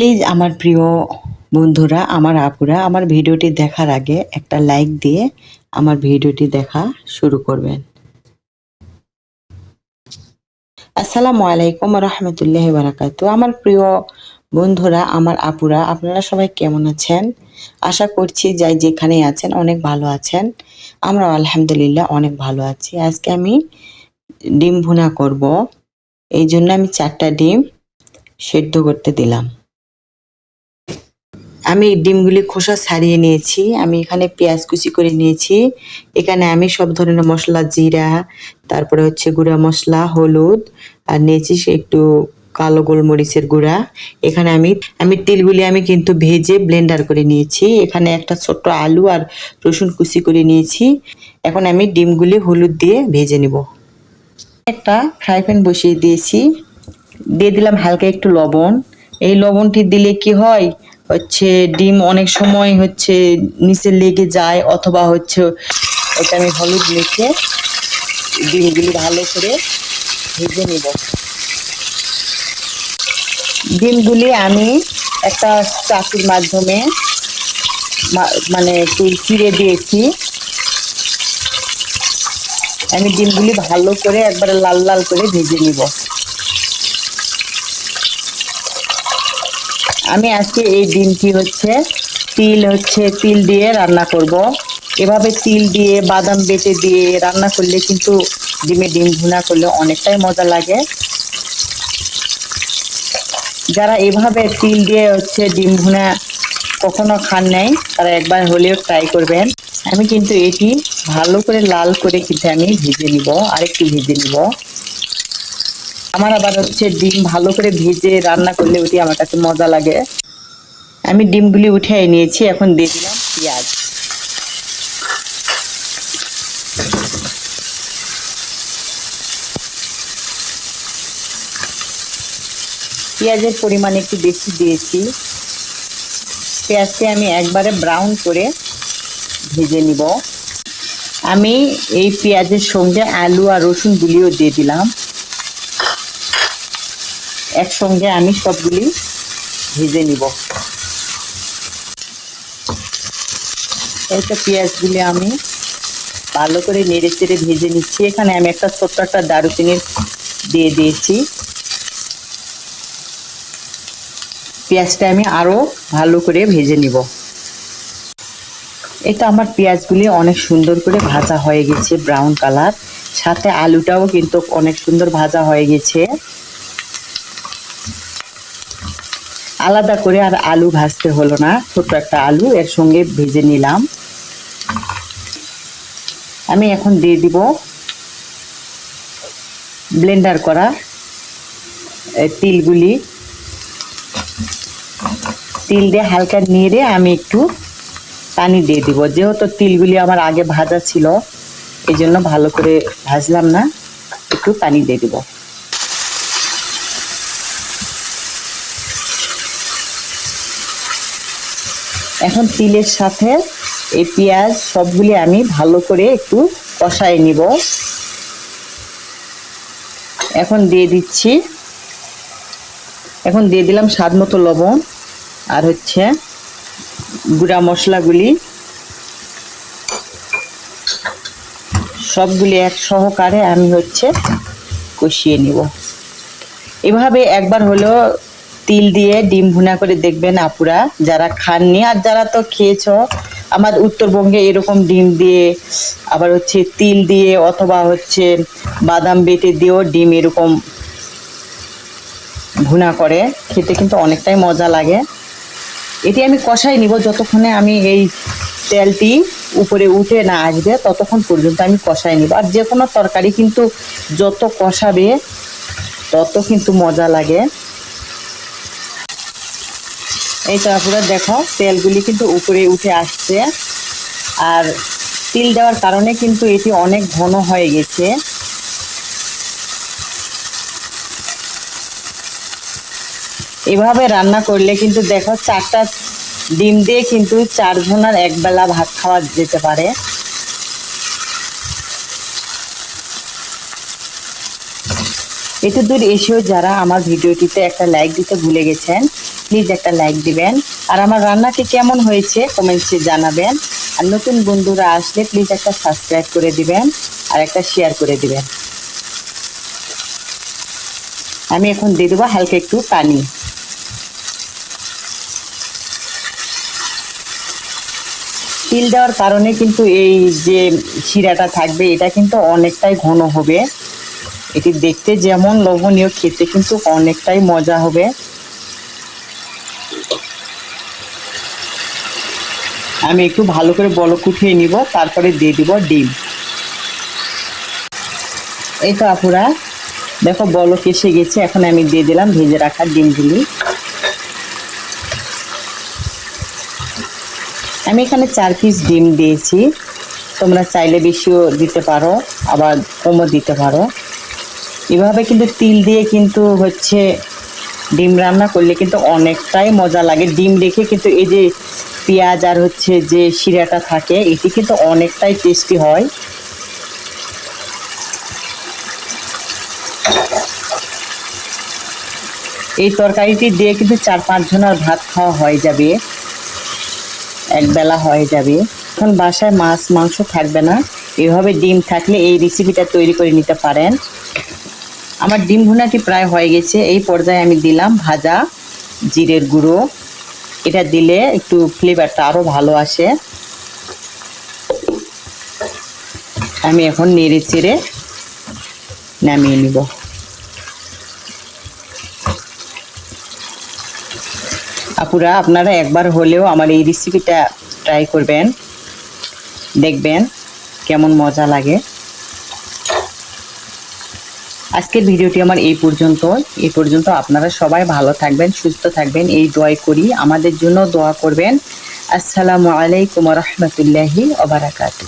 Please আমার প্রিয় বন্ধুরা, আমার আপুরা, আমার ভিডিওটি দেখার আগে একটা লাইক দিয়ে আমার ভিডিওটি দেখা শুরু করবেন। আসসালামু আলাইকুম রহমতুল্লাহ বারাকাতু। আমার প্রিয় বন্ধুরা, আমার আপুরা, আপনারা সবাই কেমন আছেন? আশা করছি যাই যেখানে আছেন অনেক ভালো আছেন। আমরা আলহামদুলিল্লাহ অনেক ভালো আছি। আজকে আমি ডিম ভুনা করব। এই জন্য আমি চারটা ডিম সেদ্ধ করতে দিলাম। আমি ডিমগুলি খোসা ছাড়িয়ে নিয়েছি, আমি এখানে পেঁয়াজ কুচি করে নিয়েছি, এখানে আমি সব ধরনের মশলা, জিরা, তারপরে হচ্ছে গুঁড়া মশলা, হলুদ, আর নিয়েছি একটু কালো গোলমরিচের গুঁড়া, এখানে আমি আমি তিলগুলি আমি কিন্তু ভেজে ব্লেন্ডার করে নিয়েছি, এখানে একটা ছোট্ট আলু আর রসুন কুচি করে নিয়েছি, এখন আমি ডিমগুলি হলুদ দিয়ে ভেজে নিব। একটা ফ্রাই প্যান বসিয়ে দিয়েছি, দিয়ে দিলাম হালকা একটু লবণ, এই লবণটি দিলে কি হয় হচ্ছে ডিম অনেক সময় হচ্ছে নিচে লেগে যায় অথবা হচ্ছে এটা আমি হলুদ মেখে ডিমগুলি ভালো করে ভেজে নিব। ডিমগুলি আমি একটা চাকুর মাধ্যমে মানে একটু দিয়েছি। আমি ডিমগুলি ভালো করে একবারে লাল লাল করে ভেজে নিব। আমি আজকে এই ডিমটি হচ্ছে তিল হচ্ছে তিল দিয়ে রান্না করব। এভাবে তিল দিয়ে, বাদাম বেটে দিয়ে রান্না করলে কিন্তু ডিমে ডিম ভুনা করলে অনেকটাই মজা লাগে। যারা এভাবে তিল দিয়ে হচ্ছে ডিম ভুনা কখনো খান নাই, তারা একবার হলেও ট্রাই করবেন। আমি কিন্তু এটি ভালো করে লাল করে কিন্তু আমি ভেজে নিব, আরেকটু ভেজে নিব। আমার আবার হচ্ছে ডিম ভালো করে ভেজে রান্না করলে ওটি আমার কাছে মজা লাগে। আমি ডিমগুলি উঠিয়ে নিয়েছি, এখন দিয়ে দিলাম পেঁয়াজ। পেঁয়াজের পরিমাণ একটু বেশি দিয়েছি। পেঁয়াজকে আমি একবারে ব্রাউন করে ভেজে নিব। আমি এই পেঁয়াজের সঙ্গে আলু আর রসুন গুলিও দিয়ে দিলাম। একসঙ্গে আমি সবগুলি ভেজে নিব। এইটা পেঁয়াজগুলি আমি ভালো করে নেড়ে চেড়ে ভেজে নিচ্ছি। এখানে আমি একটা ছোট্ট একটা দারুচিনি দিয়ে দিয়েছি। পেঁয়াজটা আমি আরও ভালো করে ভেজে নিব। এটা আমার পেঁয়াজগুলি অনেক সুন্দর করে ভাজা হয়ে গেছে ব্রাউন কালার সাথে আলুটাও কিন্তু অনেক সুন্দর ভাজা হয়ে গেছে। আলাদা করে আর আলু ভাজতে হলো না ছোট একটা আলু, এর সঙ্গে ভেজে নিলাম। আমি এখন দিয়ে দিব ব্লেন্ডার করা তিলগুলি। তিল দিয়ে হালকা নেড়ে আমি একটু পানি দিয়ে দিব। যেহেতু তিলগুলি আমার আগে ভাজা ছিল এই জন্য ভালো করে ভাজলাম না, একটু পানি দিয়ে দিব। এখন তিলের সাথে এই পেঁয়াজ সবগুলি আমি ভালো করে একটু কষাই নিব। এখন দিয়ে দিচ্ছি। এখন দিয়ে দিলাম স্বাদ মতো লবণ আর হচ্ছে গুঁড়া মশলাগুলি। সবগুলি এক সহকারে আমি হচ্ছে কষিয়ে নিব। এভাবে একবার হলো তিল দিয়ে ডিম ভুনা করে দেখবেন আপুরা, যারা খাননি। আর যারা তো খেয়েছ, আমার উত্তরবঙ্গে এরকম ডিম দিয়ে, আবার হচ্ছে তিল দিয়ে অথবা হচ্ছে বাদাম বেটে দিয়েও ডিম এরকম ভুনা করে, খেতে কিন্তু অনেকটাই মজা লাগে। এটি আমি কষাই নিব যতক্ষণে আমি এই তেলটি উপরে উঠে না আসবে, ততক্ষণ পর্যন্ত আমি কষাই নিব। আর যে কোনো তরকারি কিন্তু যত কষাবে, তত কিন্তু মজা লাগে। এই তো আপনারা দেখো, তেলগুলি কিন্তু উপরে উঠে আসছে। আর তিল দেওয়ার কারণে কিন্তু এটি অনেক ঘন হয়ে গেছে। এভাবে রান্না করলে কিন্তু দেখো, চারটা ডিম দিয়ে কিন্তু চারজনের এক বেলা ভাত খাওয়া যেতে পারে। এত দূর এসেও যারা আমার ভিডিওটিতে একটা লাইক দিতে ভুলে গেছেন প্লিজ একটা লাইক দিবেন। আর আমার রান্নাটি কেমন হয়েছে কমেন্টসে জানাবেন। আর নতুন বন্ধুরা আসলে প্লিজ একটা সাবস্ক্রাইব করে দিবেন আর একটা শেয়ার করে দিবেন। আমি এখন দিয়ে দেবো হালকা একটু পানি। তিল দেওয়ার কারণে কিন্তু এই যে শিরাটা থাকবে, এটা কিন্তু অনেকটাই ঘন হবে। এটি দেখতে যেমন লোভনীয়, খেতে কিন্তু অনেকটাই মজা হবে। আমি একটু ভালো করে বলক উঠিয়ে নিব, তারপরে দিয়ে দিব ডিম। এই তো আপুরা, দেখো বলক এসে গেছে, এখন আমি দিয়ে দিলাম ভেজে রাখা ডিমগুলি। আমি এখানে চার পিস ডিম দিয়েছি, তোমরা চাইলে বেশিও দিতে পারো, আবার কমও দিতে পারো। এভাবে কিন্তু তিল দিয়ে কিন্তু হচ্ছে ডিম রান্না করলে কিন্তু অনেকটাই মজা লাগে। ডিম রেখে কিন্তু এই যে পেঁয়াজ আর হচ্ছে যে শিরাটা থাকে, এটি কিন্তু অনেকটাই টেস্টি হয়। এই তরকারিটি দিয়ে কিন্তু চার পাঁচ জনের ভাত খাওয়া হয়ে যাবে। একবেলা হয়ে যাবে। এখন বাসায় মাছ, মাংস থাকবে না। এভাবে ডিম থাকলে এই রেসিপিটা তৈরি করে নিতে পারেন। আমার ডিম ভুনাটি প্রায় হয়ে গেছে। এই পর্যায়ে আমি দিলাম ভাজা, জিরের গুঁড়ো। এটা দিলে একটু ফ্লেভারটা আরও ভালো আসে। আমি এখন নেড়ে চেড়ে নামিয়ে নিব। আপুরা, আপনারা একবার হলেও আমার এই রেসিপিটা ট্রাই করবেন। দেখবেন কেমন মজা লাগে। আজকের ভিডিওটি আমার এই পর্যন্ত। এই পর্যন্ত আপনারা সবাই ভালো থাকবেন, সুস্থ থাকবেন। এই দোয়াই করি। আমাদের জন্য দোয়া করবেন। আসসালামু আলাইকুম রহমতুল্লাহি ওবরাকাতু